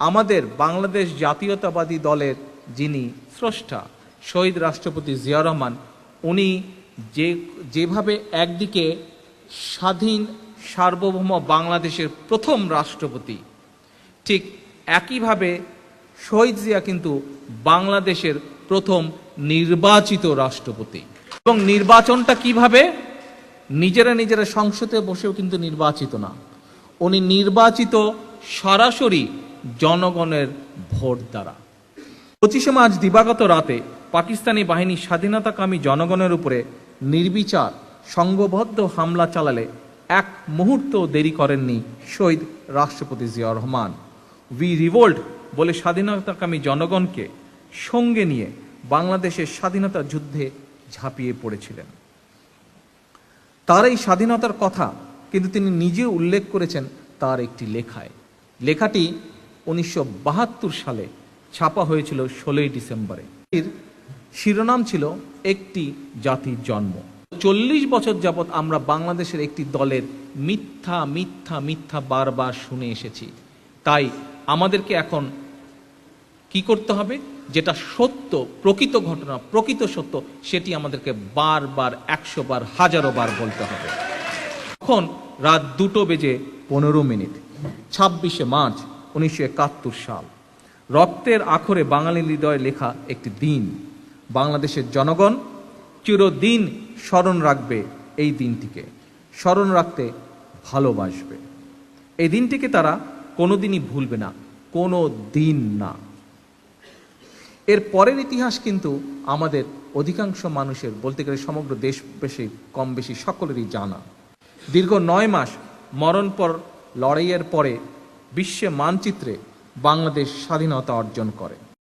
আমাদের বাংলাদেশ জাতীয়তাবাদী দলের যিনি স্রষ্টা, শহীদ রাষ্ট্রপতি জিয়া রহমান, উনি যে, যেভাবে একদিকে স্বাধীন, সার্বভৌম বাংলাদেশের প্রথম রাষ্ট্রপতি, ঠিক একইভাবে শহীদ জিয়া কিন্তু বাংলাদেশের প্রথম নির্বাচিত রাষ্ট্রপতি। এবং নির্বাচনটা কীভাবে? নিজেরা নিজেরা সংসদে বসেও কিন্তু নির্বাচিত না। উনি নির্বাচিত সরাসরি জনগণের ভোট দ্বারা। পঁচিশে মার্চ দিবাগত রাতে পাকিস্তানি বাহিনী স্বাধীনতাকামী জনগণের উপরে নির্বিচার সংঘবদ্ধ হামলা চালালে এক মুহূর্ত দেরি করেননি শহীদ রাষ্ট্রপতি জিয়া রহমান। উই রিভোল্ট বলে স্বাধীনতাকামী জনগণকে সঙ্গে নিয়ে বাংলাদেশের স্বাধীনতা যুদ্ধে ঝাঁপিয়ে পড়েছিলেন। তার এই স্বাধীনতার কথা কিন্তু তিনি নিজে উল্লেখ করেছেন তার একটি লেখায়। লেখাটি উনিশশো বাহাত্তর সালে ছাপা হয়েছিল ষোলোই ডিসেম্বরে। শিরোনাম ছিল একটি জাতির জন্ম। চল্লিশ বছর যাবৎ আমরা বাংলাদেশের একটি দলের মিথ্যা মিথ্যা মিথ্যা বারবার শুনে এসেছি। তাই আমাদেরকে এখন কি করতে হবে? যেটা সত্য, প্রকৃত ঘটনা, প্রকৃত সত্য, সেটি আমাদেরকে বারবার একশো বার হাজারো বার বলতে হবে। এখন রাত দুটো বেজে পনেরো মিনিট, ছাব্বিশে মার্চ উনিশশো একাত্তর সাল। রক্তের আখরে বাঙালি হৃদয়ে লেখা একটি দিন। বাংলাদেশের জনগণ চিরদিন স্মরণ রাখবে এই দিনটিকে। স্মরণ রাখতে ভালোবাসবে। এই দিনটিকে তারা কোনোদিনই ভুলবে না কোনো দিন না। এর পরের ইতিহাস কিন্তু আমাদের অধিকাংশ মানুষের, বলতে গেলে সমগ্র দেশ বেশি কম বেশি সকলেরই জানা। দীর্ঘ নয় মাস মরণপর লড়াইয়ের পরে বিশ্বে মানচিত্রে বাংলাদেশ স্বাধীনতা অর্জন করে।